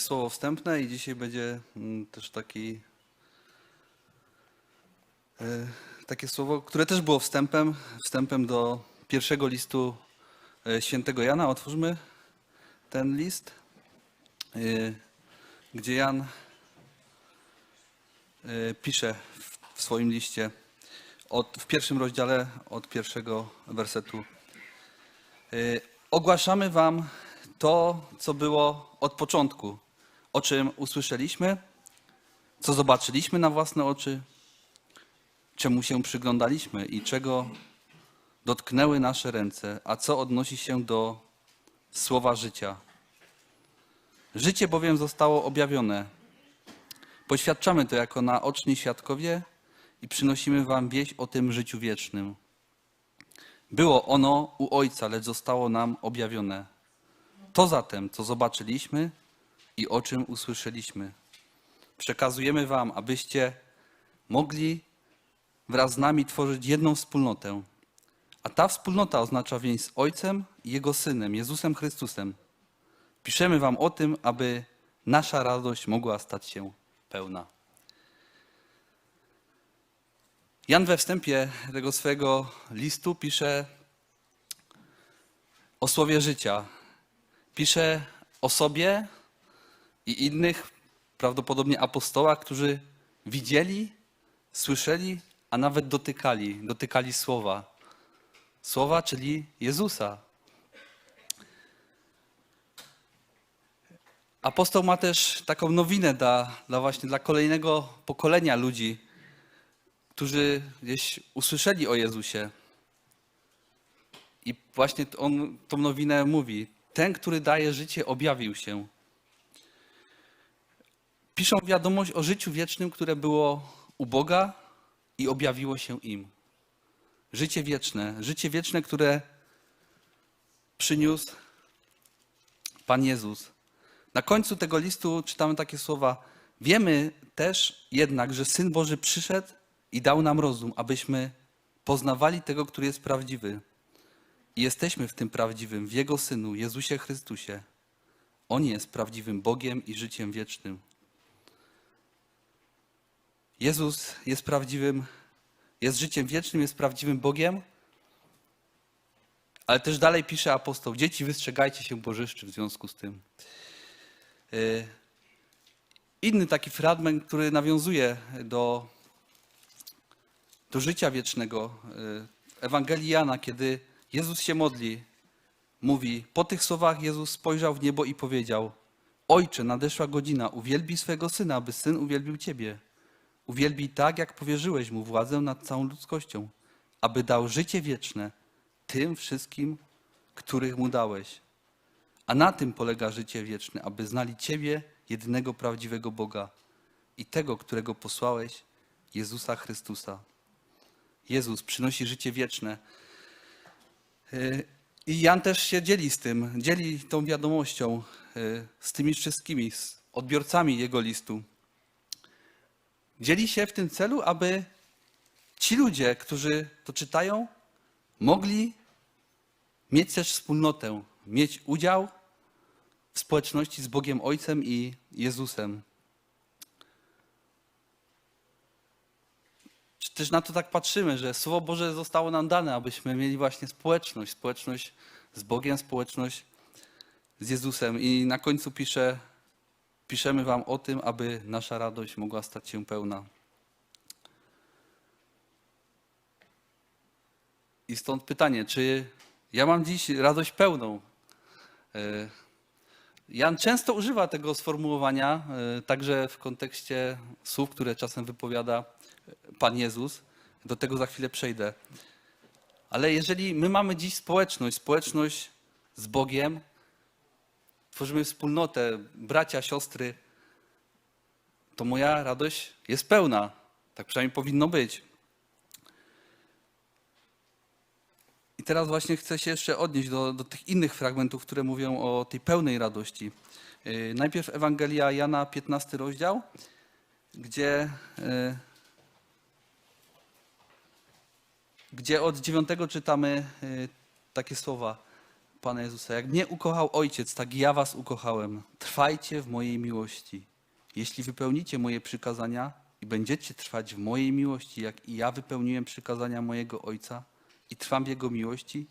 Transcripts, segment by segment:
słowo wstępne i dzisiaj będzie mm, też taki, e, takie słowo, które też było wstępem, wstępem do pierwszego listu e, świętego Jana. Otwórzmy ten list, e, gdzie Jan pisze w- swoim liście od, w pierwszym rozdziale od pierwszego wersetu. Ogłaszamy Wam to, co było od początku, o czym usłyszeliśmy, co zobaczyliśmy na własne oczy, czemu się przyglądaliśmy i czego dotknęły nasze ręce, a co odnosi się do słowa życia. Życie bowiem zostało objawione. Poświadczamy to jako naoczni świadkowie i przynosimy Wam wieść o tym życiu wiecznym. Było ono u Ojca, lecz zostało nam objawione. To zatem, co zobaczyliśmy i o czym usłyszeliśmy, przekazujemy Wam, abyście mogli wraz z nami tworzyć jedną wspólnotę. A ta wspólnota oznacza więź z Ojcem i Jego Synem, Jezusem Chrystusem. Piszemy Wam o tym, aby nasza radość mogła stać się pełna. Jan we wstępie tego swojego listu pisze o słowie życia. Pisze o sobie i innych, prawdopodobnie apostołach, którzy widzieli, słyszeli, a nawet dotykali, dotykali słowa. Słowa, czyli Jezusa. Apostoł ma też taką nowinę dla, dla właśnie dla kolejnego pokolenia ludzi, którzy gdzieś usłyszeli o Jezusie. I właśnie on tą nowinę mówi. Ten, który daje życie, objawił się. Piszą wiadomość o życiu wiecznym, które było u Boga i objawiło się im. Życie wieczne, życie wieczne, które przyniósł Pan Jezus. Na końcu tego listu czytamy takie słowa: Wiemy też jednak, że Syn Boży przyszedł i dał nam rozum, abyśmy poznawali tego, który jest prawdziwy. I jesteśmy w tym prawdziwym, w Jego Synu, Jezusie Chrystusie. On jest prawdziwym Bogiem i życiem wiecznym. Jezus jest prawdziwym, jest życiem wiecznym, jest prawdziwym Bogiem, ale też dalej pisze apostoł: Dzieci, wystrzegajcie się bożyszczy w związku z tym. Y, Inny taki fragment, który nawiązuje do, do życia wiecznego. y, Ewangelii Jana, kiedy Jezus się modli, mówi: Po tych słowach Jezus spojrzał w niebo i powiedział: Ojcze, nadeszła godzina, uwielbij swego syna, aby syn uwielbił ciebie. Uwielbij tak, jak powierzyłeś mu władzę nad całą ludzkością, aby dał życie wieczne tym wszystkim, których mu dałeś. A na tym polega życie wieczne, aby znali Ciebie, jedynego prawdziwego Boga i tego, którego posłałeś, Jezusa Chrystusa. Jezus przynosi życie wieczne. Yy, I Jan też się dzieli z tym, dzieli tą wiadomością yy, z tymi wszystkimi, z odbiorcami jego listu. Dzieli się w tym celu, aby ci ludzie, którzy to czytają, mogli mieć też wspólnotę, mieć udział w społeczności z Bogiem Ojcem i Jezusem. Czy też na to tak patrzymy, że Słowo Boże zostało nam dane, abyśmy mieli właśnie społeczność, społeczność z Bogiem, społeczność z Jezusem. I na końcu pisze, piszemy Wam o tym, aby nasza radość mogła stać się pełna. I stąd pytanie, czy ja mam dziś radość pełną? E, Jan często używa tego sformułowania, e, także w kontekście słów, które czasem wypowiada Pan Jezus. Do tego za chwilę przejdę. Ale jeżeli my mamy dziś społeczność, społeczność z Bogiem, tworzymy wspólnotę, bracia, siostry, to moja radość jest pełna. Tak przynajmniej powinno być. I teraz właśnie chcę się jeszcze odnieść do, do tych innych fragmentów, które mówią o tej pełnej radości. Yy, Najpierw Ewangelia Jana, 15 rozdział, gdzie, yy, gdzie od 9 czytamy yy, takie słowa. Pana Jezusa. Jak mnie ukochał Ojciec, tak ja was ukochałem. Trwajcie w mojej miłości. Jeśli wypełnicie moje przykazania i będziecie trwać w mojej miłości, jak i ja wypełniłem przykazania mojego Ojca i trwam w Jego miłości,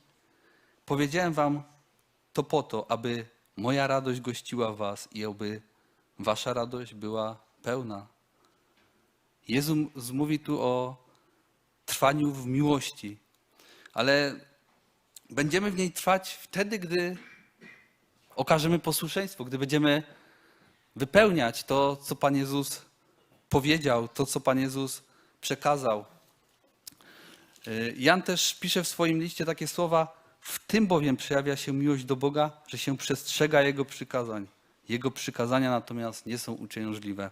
powiedziałem wam to po to, aby moja radość gościła was i aby wasza radość była pełna. Jezus mówi tu o trwaniu w miłości, ale będziemy w niej trwać wtedy, gdy okażemy posłuszeństwo, gdy będziemy wypełniać to, co Pan Jezus powiedział, to, co Pan Jezus przekazał. Y, Jan też pisze w swoim liście takie słowa: W tym bowiem przejawia się miłość do Boga, że się przestrzega Jego przykazań. Jego przykazania natomiast nie są uciążliwe.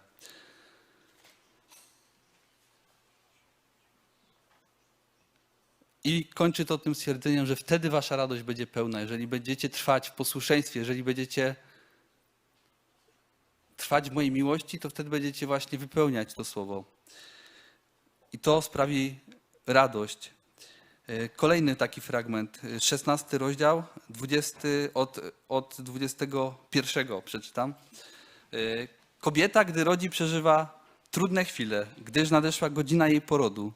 I kończy to tym stwierdzeniem, że wtedy wasza radość będzie pełna, jeżeli będziecie trwać w posłuszeństwie, jeżeli będziecie trwać w mojej miłości, to wtedy będziecie właśnie wypełniać to słowo. I to sprawi radość. E, Kolejny taki fragment, e, 16 rozdział, 20, od, od 21 przeczytam. E, Kobieta, gdy rodzi, przeżywa trudne chwile, gdyż nadeszła godzina jej porodu.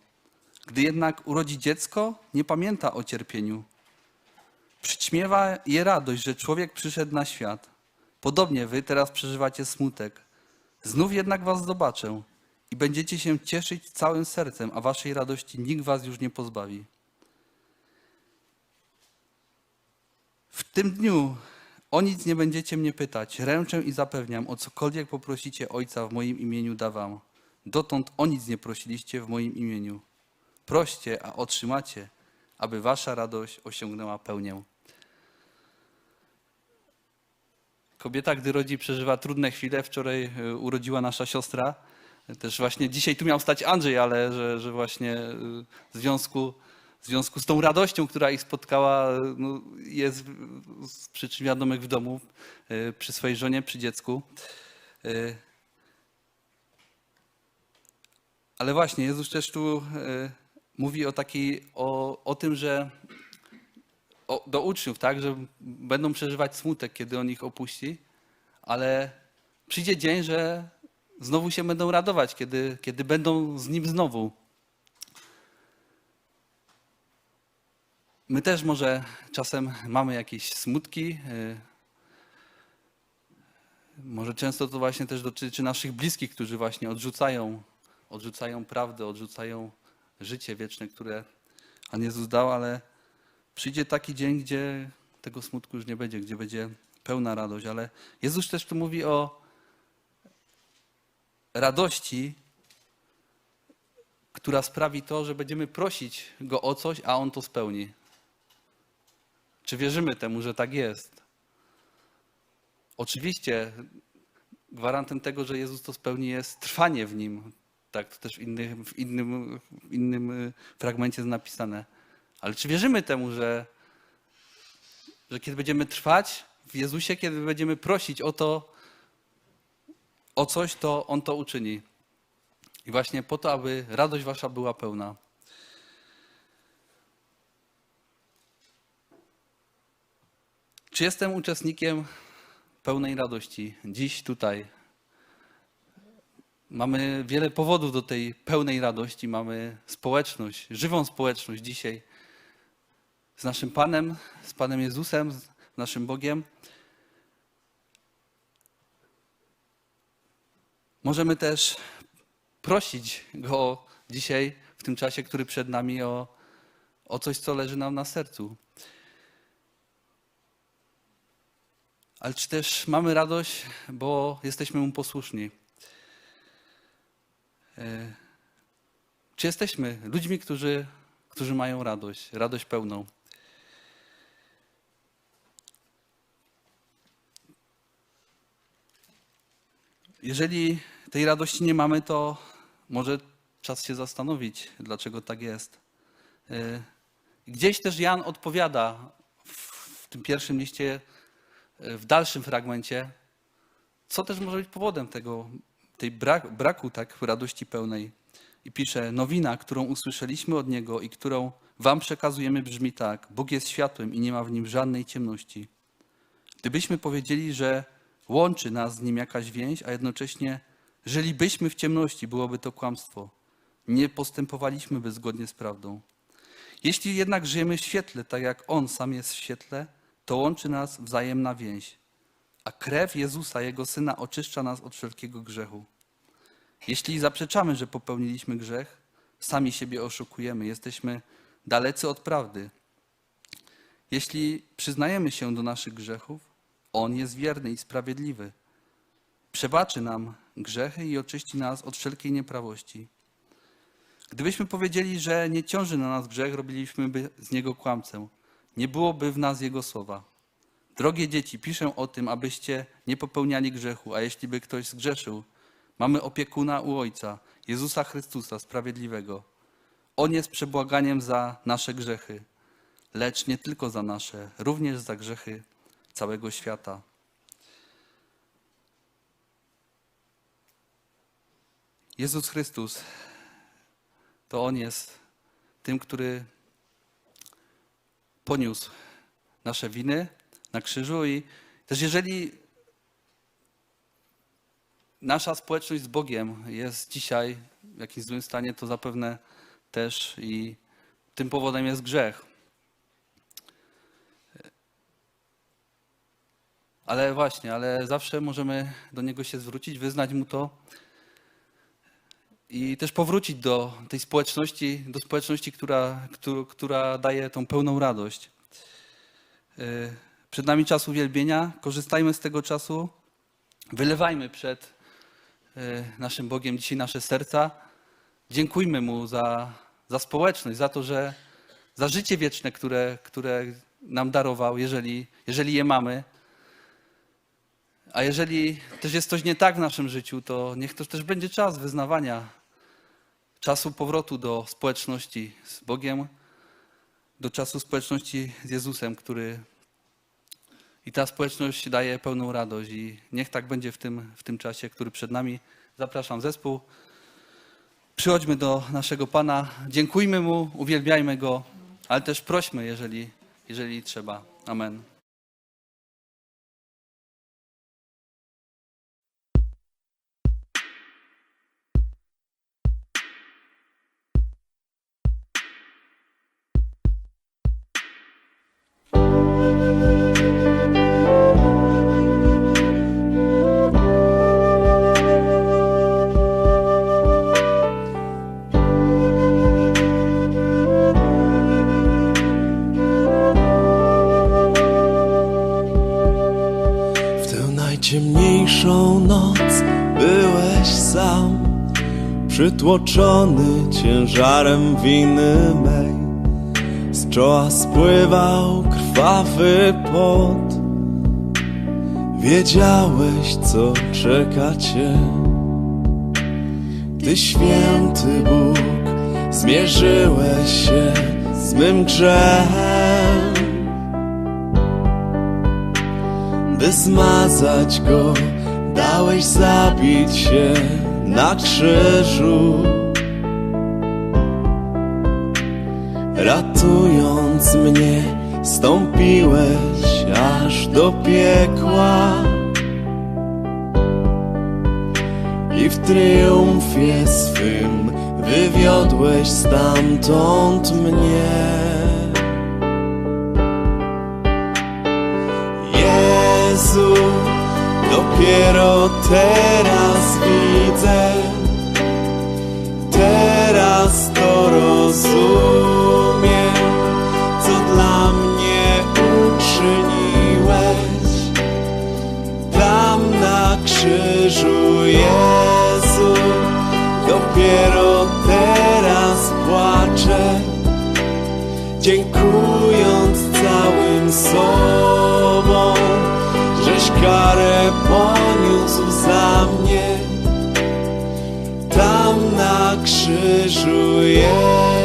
Gdy jednak urodzi dziecko, nie pamięta o cierpieniu. Przyćmiewa je radość, że człowiek przyszedł na świat. Podobnie wy teraz przeżywacie smutek. Znów jednak was zobaczę i będziecie się cieszyć całym sercem, a waszej radości nikt was już nie pozbawi. W tym dniu o nic nie będziecie mnie pytać. Ręczę i zapewniam, o cokolwiek poprosicie Ojca w moim imieniu da wam. Dotąd o nic nie prosiliście w moim imieniu. Proście, a otrzymacie, aby wasza radość osiągnęła pełnię. Kobieta, gdy rodzi, przeżywa trudne chwile. Wczoraj y, urodziła nasza siostra. Też właśnie dzisiaj tu miał stać Andrzej, ale że, że właśnie y, w związku, w związku z tą radością, która ich spotkała, y, no, jest z przyczyn wiadomych w domu przy swojej żonie, przy dziecku. Ale właśnie, Jezus też tu mówi o takiej, o, o tym, że o, do uczniów, tak, że będą przeżywać smutek, kiedy on ich opuści, ale przyjdzie dzień, że znowu się będą radować, kiedy, kiedy będą z nim znowu. My też może czasem mamy jakieś smutki. y, Może często to właśnie też dotyczy naszych bliskich, którzy właśnie odrzucają, odrzucają prawdę, odrzucają życie wieczne, które Pan Jezus dał, ale przyjdzie taki dzień, gdzie tego smutku już nie będzie, gdzie będzie pełna radość. Ale Jezus też tu mówi o radości, która sprawi to, że będziemy prosić Go o coś, a On to spełni. Czy wierzymy temu, że tak jest? Oczywiście gwarantem tego, że Jezus to spełni, jest trwanie w Nim. Tak, to też w innym, w innym, w innym y, fragmencie jest napisane. Ale czy wierzymy temu, że, że kiedy będziemy trwać w Jezusie, kiedy będziemy prosić o to, o coś, to On to uczyni. I właśnie po to, aby radość wasza była pełna. Czy jestem uczestnikiem pełnej radości dziś tutaj? Mamy wiele powodów do tej pełnej radości. Mamy społeczność, żywą społeczność dzisiaj z naszym Panem, z Panem Jezusem, z naszym Bogiem. Możemy też prosić Go dzisiaj, w tym czasie, który przed nami, o, o coś, co leży nam na sercu. Ale czy też mamy radość, bo jesteśmy Mu posłuszni? E, Czy jesteśmy ludźmi, którzy, którzy mają radość, radość pełną? Jeżeli tej radości nie mamy, to może czas się zastanowić, dlaczego tak jest. E, Gdzieś też Jan odpowiada w tym pierwszym liście, e, w dalszym fragmencie, co też może być powodem tego, tej brak, braku tak radości pełnej. I pisze, nowina, którą usłyszeliśmy od Niego i którą wam przekazujemy, brzmi tak: Bóg jest światłem i nie ma w nim żadnej ciemności. Gdybyśmy powiedzieli, że łączy nas z nim jakaś więź, a jednocześnie żylibyśmy w ciemności, byłoby to kłamstwo. Nie postępowaliśmy zgodnie z prawdą. Jeśli jednak żyjemy w świetle, tak jak On sam jest w świetle, to łączy nas wzajemna więź. A krew Jezusa, Jego Syna, oczyszcza nas od wszelkiego grzechu. Jeśli zaprzeczamy, że popełniliśmy grzech, sami siebie oszukujemy, jesteśmy dalecy od prawdy. Jeśli przyznajemy się do naszych grzechów, On jest wierny i sprawiedliwy. Przebaczy nam grzechy i oczyści nas od wszelkiej nieprawości. Gdybyśmy powiedzieli, że nie ciąży na nas grzech, robiliśmy by z niego kłamcę. Nie byłoby w nas jego słowa. Drogie dzieci, piszę o tym, abyście nie popełniali grzechu, a jeśli by ktoś zgrzeszył, mamy opiekuna u Ojca, Jezusa Chrystusa, sprawiedliwego. On jest przebłaganiem za nasze grzechy, lecz nie tylko za nasze, również za grzechy całego świata. Jezus Chrystus to On jest tym, który poniósł nasze winy na krzyżu i też jeżeli nasza społeczność z Bogiem jest dzisiaj w jakimś złym stanie, to zapewne też i tym powodem jest grzech. Ale właśnie, ale zawsze możemy do Niego się zwrócić, wyznać Mu to i też powrócić do tej społeczności, do społeczności, która, która, która daje tą pełną radość. Yy, Przed nami czas uwielbienia, korzystajmy z tego czasu, wylewajmy przed naszym Bogiem dzisiaj nasze serca. Dziękujmy Mu za, za społeczność, za to, że za życie wieczne, które, które nam darował, jeżeli, jeżeli je mamy. A jeżeli też jest coś nie tak w naszym życiu, to niech to też będzie czas wyznawania czasu powrotu do społeczności z Bogiem, do czasu społeczności z Jezusem, który i ta społeczność daje pełną radość i niech tak będzie w tym, w tym czasie, który przed nami. Zapraszam zespół. Przychodźmy do naszego Pana, dziękujmy Mu, uwielbiajmy Go, ale też prośmy, jeżeli, jeżeli trzeba. Amen. Ciężarem winy mej. Z czoła spływał krwawy pot. Wiedziałeś, co czeka cię. Ty święty Bóg, zmierzyłeś się z mym grzechem by zmazać go, dałeś zabić się na krzyżu. Ratując mnie, stąpiłeś aż do piekła. I w triumfie swym wywiodłeś stamtąd mnie. Jezu, dopiero teraz widzę, teraz to rozumiem, krzyżu, Jezu, dopiero teraz płaczę dziękując całym sobą, żeś karę poniósł za mnie. Tam na krzyżu Jezu.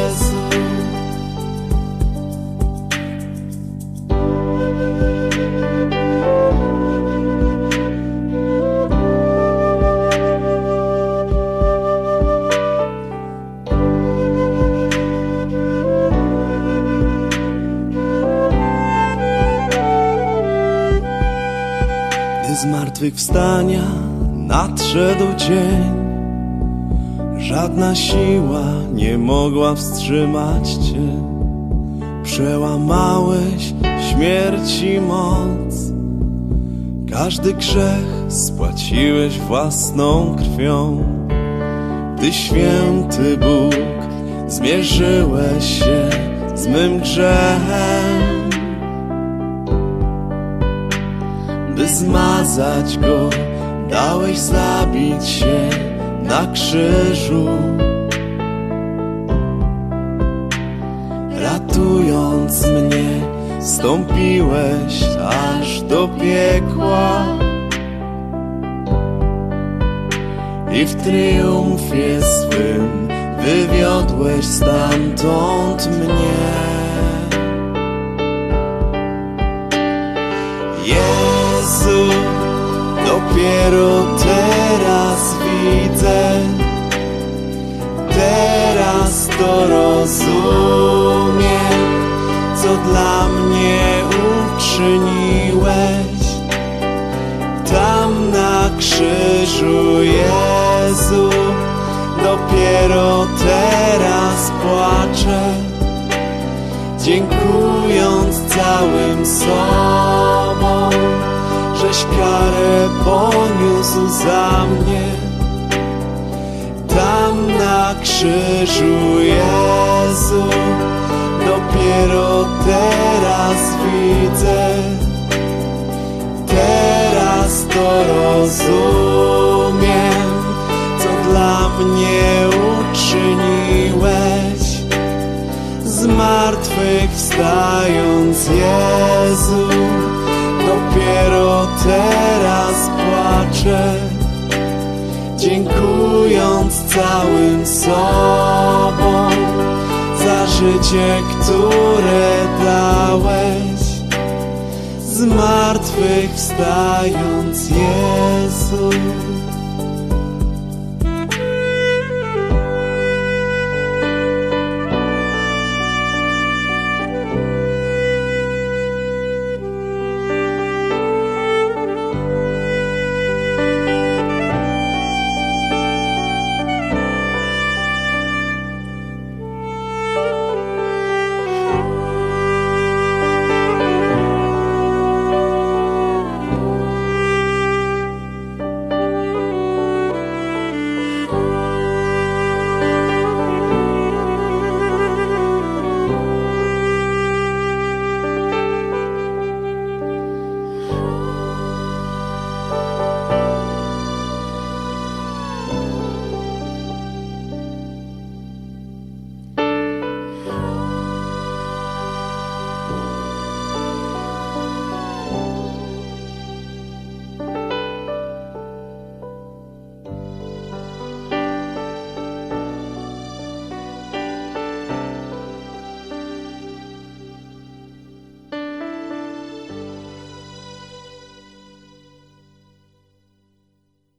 Zmartwychwstania nadszedł dzień. Żadna siła nie mogła wstrzymać Cię. Przełamałeś śmierci moc. Każdy grzech spłaciłeś własną krwią. Ty święty Bóg, zmierzyłeś się z mym grzechem. Zmazać go, dałeś zabić się na krzyżu. Ratując mnie, stąpiłeś aż do piekła. I w triumfie swym wywiodłeś stamtąd mnie. Dopiero teraz widzę, teraz to rozumiem, co dla mnie uczyniłeś. Tam na krzyżu Jezu, dopiero teraz płaczę, dziękując całym sobą, żeś karę poniósł za mnie. Tam na krzyżu Jezu, dopiero teraz widzę. Teraz to rozumiem, co dla mnie uczyniłeś. Z martwych wstając, Jezu, dopiero teraz płaczę. Dziękując całym sobą za życie, które dałeś z martwych wstając, Jezu.